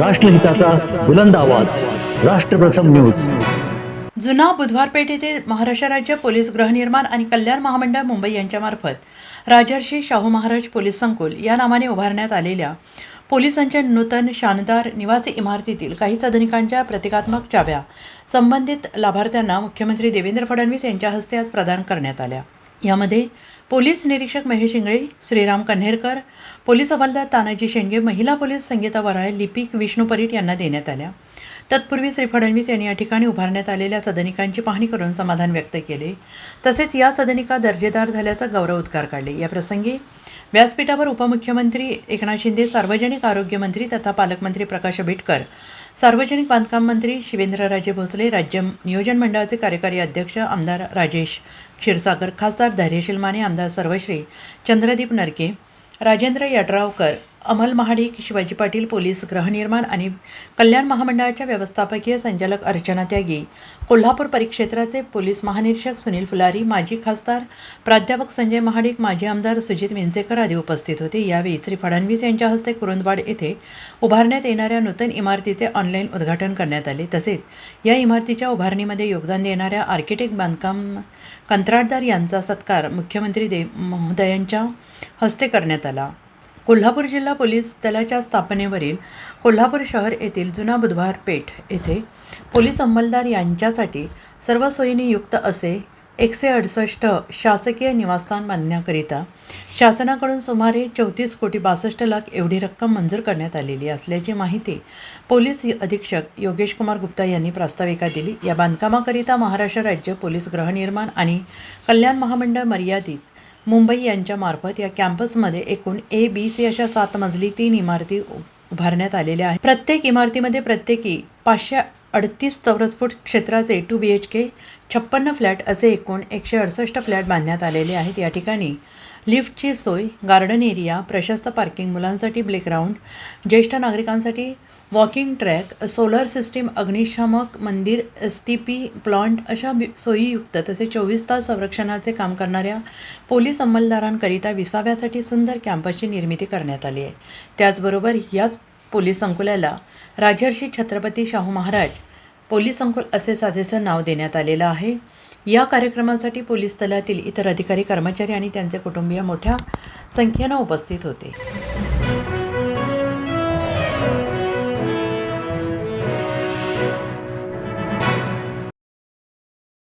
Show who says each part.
Speaker 1: राष्ट्रहिताचा बुलंद आवाज. राष्ट्रप्रथम न्यूज.
Speaker 2: जुना बुधवारपेठ येथे महाराष्ट्र राज्य पोलीस गृहनिर्माण आणि कल्याण महामंडळ मुंबई यांच्यामार्फत राजर्षी शाहू महाराज पोलीस संकुल या नावाने उभारण्यात आलेल्या पोलिसांच्या नूतन शानदार निवासी इमारतीतील काही सदनिकांच्या प्रतिकात्मक चाव्या संबंधित लाभार्थ्यांना मुख्यमंत्री देवेंद्र फडणवीस यांच्या हस्ते आज प्रदान करण्यात आल्या. यामध्ये पोलीस निरीक्षक महेश इंगळे श्रीराम कन्हेरकर पोलीस हवालदार तानाजी शेंडगे महिला पोलीस संगीता वराळे लिपिक विष्णू परीट यांना देण्यात आल्या. तत्पूर्वी श्री फडणवीस यांनी या ठिकाणी उभारण्यात आलेल्या सदनिकांची पाहणी करून समाधान व्यक्त केले. तसेच या सदनिका दर्जेदार झाल्याचा गौरव उद्गार काढले. या प्रसंगी व्यासपीठावर उपमुख्यमंत्री एकनाथ शिंदे सार्वजनिक आरोग्यमंत्री तथा पालकमंत्री प्रकाश आंबेडकर सार्वजनिक बांधकाम मंत्री शिवेंद्रराजे भोसले राज्य नियोजन मंडळाचे कार्यकारी अध्यक्ष आमदार राजेश क्षीरसागर खासदार धैर्यशील माने आमदार सर्वश्री चंद्रदीप नरके राजेंद्र यड्रावकर अमल महाडिक शिवाजी पाटील पोलीस गृहनिर्माण आणि कल्याण महामंडळाच्या व्यवस्थापकीय संचालक अर्चना त्यागी कोल्हापूर परिक्षेत्राचे पोलीस महानिरीक्षक सुनील फुलारी माजी खासदार प्राध्यापक संजय महाडिक माजी आमदार सुजित विंचेकर आदी उपस्थित होते. यावेळी श्री फडणवीस यांच्या हस्ते कुरुंदवाड येथे उभारण्यात येणाऱ्या नूतन इमारतीचे ऑनलाईन उद्घाटन करण्यात आले. तसेच या इमारतीच्या उभारणीमध्ये योगदान देणाऱ्या आर्किटेक्ट बांधकाम कंत्राटदार यांचा सत्कार मुख्यमंत्री दे महोदयांच्या हस्ते करण्यात आला. कोल्हापूर जिल्हा पोलीस दलाच्या स्थापनेवरील कोल्हापूर शहर येथील जुना बुधवार पेठ येथे पोलीस अंमलदार यांच्यासाठी सर्व सोयींनी युक्त असे एकशे अडुसष्ट शासकीय निवासस्थान बांधण्याकरिता शासनाकडून सुमारे चौतीस कोटी बासष्ट लाख एवढी रक्कम मंजूर करण्यात आलेली असल्याची माहिती पोलीस अधीक्षक योगेश कुमार गुप्ता यांनी प्रास्ताविका दिली. या बांधकामाकरिता महाराष्ट्र राज्य पोलीस गृहनिर्माण आणि कल्याण महामंडळ मर्यादित मुंबई यांच्यामार्फत या कॅम्पसमध्ये एकूण ए बी सी अशा सात मजली तीन इमारती उभारण्यात आलेल्या आहेत. प्रत्येक इमारतीमध्ये प्रत्येकी पाचशे अडतीस चौरस फूट क्षेत्राचे टू बी एच के छप्पन्न फ्लॅट असे एकूण एकशे अडसष्ट फ्लॅट बांधण्यात आलेले आहेत. या ठिकाणी लिफ्टची सोय गार्डन एरिया प्रशस्त पार्किंग मुलांसाठी प्लेग्राऊंड ज्येष्ठ नागरिकांसाठी वॉकिंग ट्रॅक सोलर सिस्टीम अग्निशामक मंदिर एस टी पी प्लांट अशा सोयीयुक्त तसे चोवीस तास संरक्षणाचे काम करणाऱ्या पोलीस अंमलदारांकरिता विसाव्यासाठी सुंदर कॅम्पसची निर्मिती करण्यात आली आहे. त्याचबरोबर याच पोलीस संकुलाला राजर्षी छत्रपती शाहू महाराज पोलीस संकुल असे साजेसं नाव देण्यात आलेलं आहे. या कार्यक्रमासाठी पोलीस दलातील इतर अधिकारी कर्मचारी आणि त्यांचे कुटुंबीय मोठ्या संख्येनं उपस्थित होते.